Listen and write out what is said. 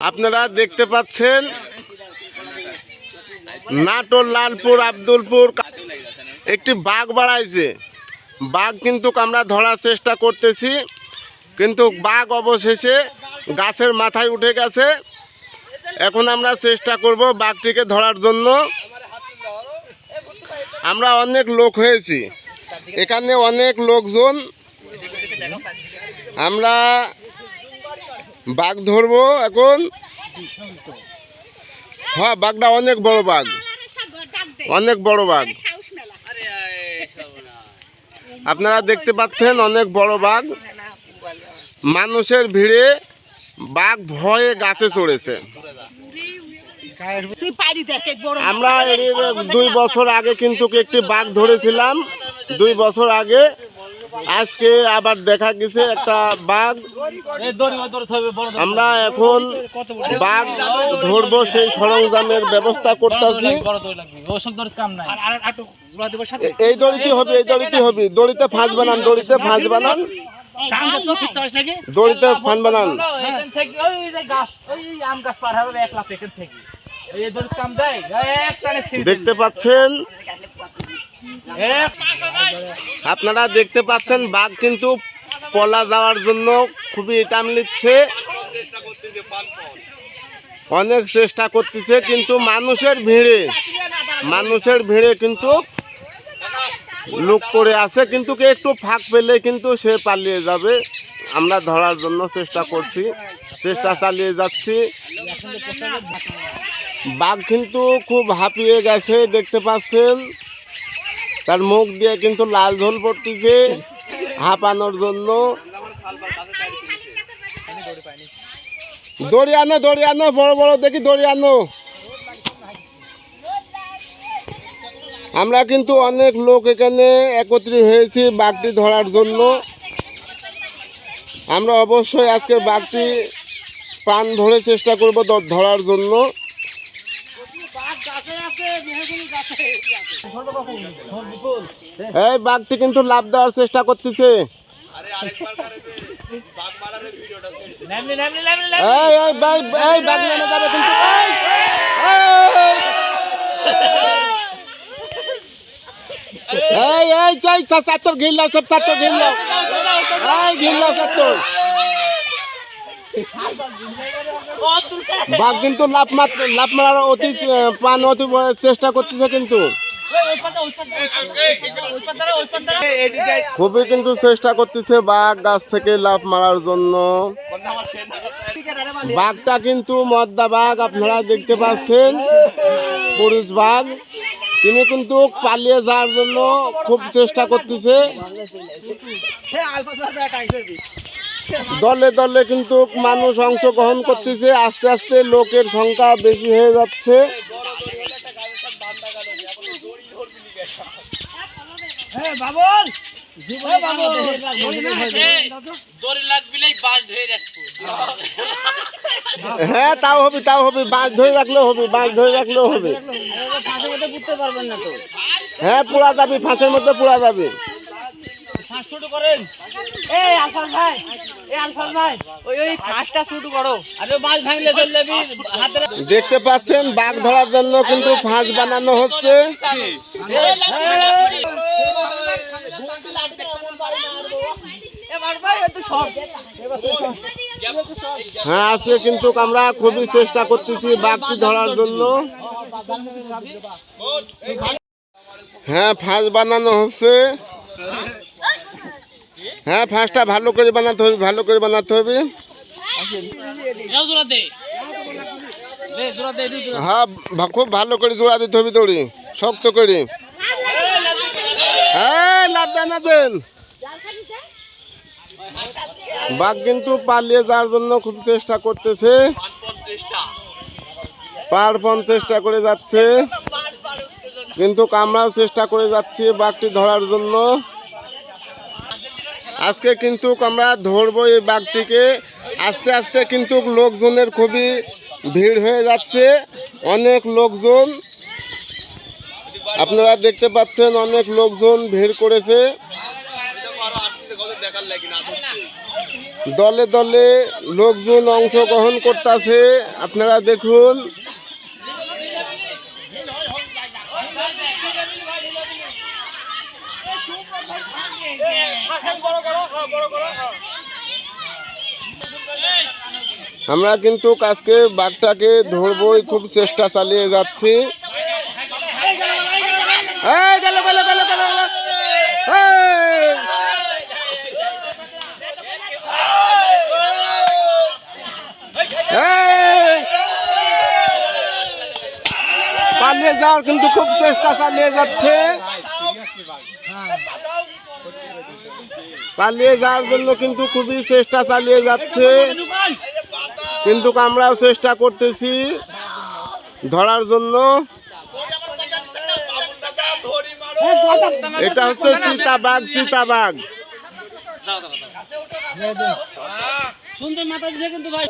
আপনারা দেখতে পাচ্ছেন নাটোর, লালপুর, আব্দুলপুর একটি বাঘ বাড়াইছে। বাঘ কিন্তু আমরা ধরার চেষ্টা করতেছি, কিন্তু বাঘ অবশেষে গাছের মাথায় উঠে গেছে। এখন আমরা চেষ্টা করব বাঘটিকে ধরার জন্য। আমরা অনেক লোক হয়েছি। এখানে অনেক লোকজন। আমরা বাঘ ধরবো এখন। হ্যাঁ বাঘটা অনেক বড় বাঘ। অনেক বড় বাঘ। আপনারা দেখতে পাচ্ছেন অনেক বড় বাঘ। মানুষের ভিড়ে বাঘ ভয়ে গাছে চড়েছে। আমরা দুই বছর আগে কিন্তু একটি বাঘ ধরেছিলাম। দুই বছর আগে আজকে আবার দেখা গেছে একটা বাঘ। আমরা এখন বাঘ ধরবো সেই সরঞ্জামের ব্যবস্থা করতেছি। এই দড়িতে হবে, এই দড়িতে হবে। দড়িতে ফাঁস বানান, দড়িতে ফাঁস বানান। দড়িতে ফান বানান। দেখতে পাচ্ছেন? আপনারা দেখতে পাচ্ছেন, বাঘ কিন্তু পলা যাওয়ার জন্য খুবই টান নিচ্ছে। অনেক চেষ্টা করতেছে, কিন্তু মানুষের ভিড়ে মানুষের ভিড়ে কিন্তু লোক করে আছে। কিন্তু একটু ফাঁক পেলে কিন্তু সে পালিয়ে যাবে। আমরা ধরার জন্য চেষ্টা করছি, চেষ্টা চালিয়ে যাচ্ছি। বাঘ কিন্তু খুব হাঁপিয়ে গেছে, দেখতে পাচ্ছেন। তার মুখ দিয়ে কিন্তু লাল ঝোল পড়তেছে, হাঁপানোর জন্য। দড়ি আনো দড়ি আনো, বড় বড় দেখি দড়ি আনো। আমরা কিন্তু অনেক লোক এখানে একত্রিত হয়েছি বাঘটি ধরার জন্য। আমরা অবশ্যই আজকে বাঘটি প্রাণ ধরে চেষ্টা করব ধরার জন্য। এই বাঘটি কিন্তু লাভ দেওয়ার চেষ্টা করতেছে। এই এই বাঘ এই বাঘ নেমে যাবে কিন্তু এই, এই। এই এই চাই চাত্তর ঘির লাও সব চাত্তর ঘির লাও এই ঘির লাও চাত্তর বাঘ কিন্তু লাভ লাভ মারার অতি প্রাণ অতি চেষ্টা করতেছে কিন্তু। খুবই কিন্তু চেষ্টা করতেছে বাঘ গাছ থেকে লাভ মারার জন্য। বাঘটা কিন্তু মদ্দা বাঘ, আপনারা দেখতে পাচ্ছেন। পুরুষ বাঘ। তিনি কিন্তু পালিয়ে যাওয়ার জন্য খুব চেষ্টা করতেছে। দলে দলে কিন্তু মানুষ অংশগ্রহণ করতেছে। আস্তে আস্তে লোকের সংখ্যা বেশি হয়ে যাচ্ছে। হ্যাঁ তাও হবে তাও হবে। বাঁশ ধরে রাখলেও হবে বাঁশ ধরে রাখলেও হবে। হ্যাঁ পোড়া যাবে ফাঁসের মধ্যে পোড়া যাবে। দেখতে পাচ্ছেন, বাঘ ধরার জন্য কিন্তু ফাঁস বানানো হচ্ছে। হ্যাঁ আজকে কিন্তু আমরা খুবই চেষ্টা করতেছি বাঘটি ধরার জন্য। হ্যাঁ ফাঁস বানানো হচ্ছে। হ্যাঁ ফাঁসটা ভালো করে বানাতে হবে ভালো করে বানাতে হবে। হ্যাঁ খুব ভালো করে জোড়া দিতে হবে দড়ি শক্ত করে। হ্যাঁ লাভ না দেন। বাঘ কিন্তু পালিয়ে যাওয়ার জন্য খুব চেষ্টা করতেছে। পারপন চেষ্টা করে যাচ্ছে। কিন্তু আমরাও চেষ্টা করে যাচ্ছে বাঘটি ধরার জন্য। আজকে কিন্তু আমরা ধরবো এই বাঘটিকে। আস্তে আস্তে কিন্তু লোকজনের খুবই ভিড় হয়ে যাচ্ছে। অনেক লোকজন, আপনারা দেখতে পাচ্ছেন অনেক লোকজন ভিড় করেছে। দলে দলে লোকজন অংশগ্রহণ করতেছে। আপনারা দেখুন আমরা কিন্তু আজকে বাঘটাকে ধরবই, খুব চেষ্টা চালিয়ে যাচ্ছি! পালিয়ে যাওয়ার কিন্তু খুব চেষ্টা চালিয়ে যাচ্ছে। পালিয়ে যাওয়ার জন্য কিন্তু খুবই চেষ্টা চালিয়ে যাচ্ছে। কিন্তু আমরাও চেষ্টা করতেছি ধরার জন্য। এটা হচ্ছে চিতাবাঘ চিতাবাঘ। সুন্দর মাথা দিছে কিন্তু ভাই।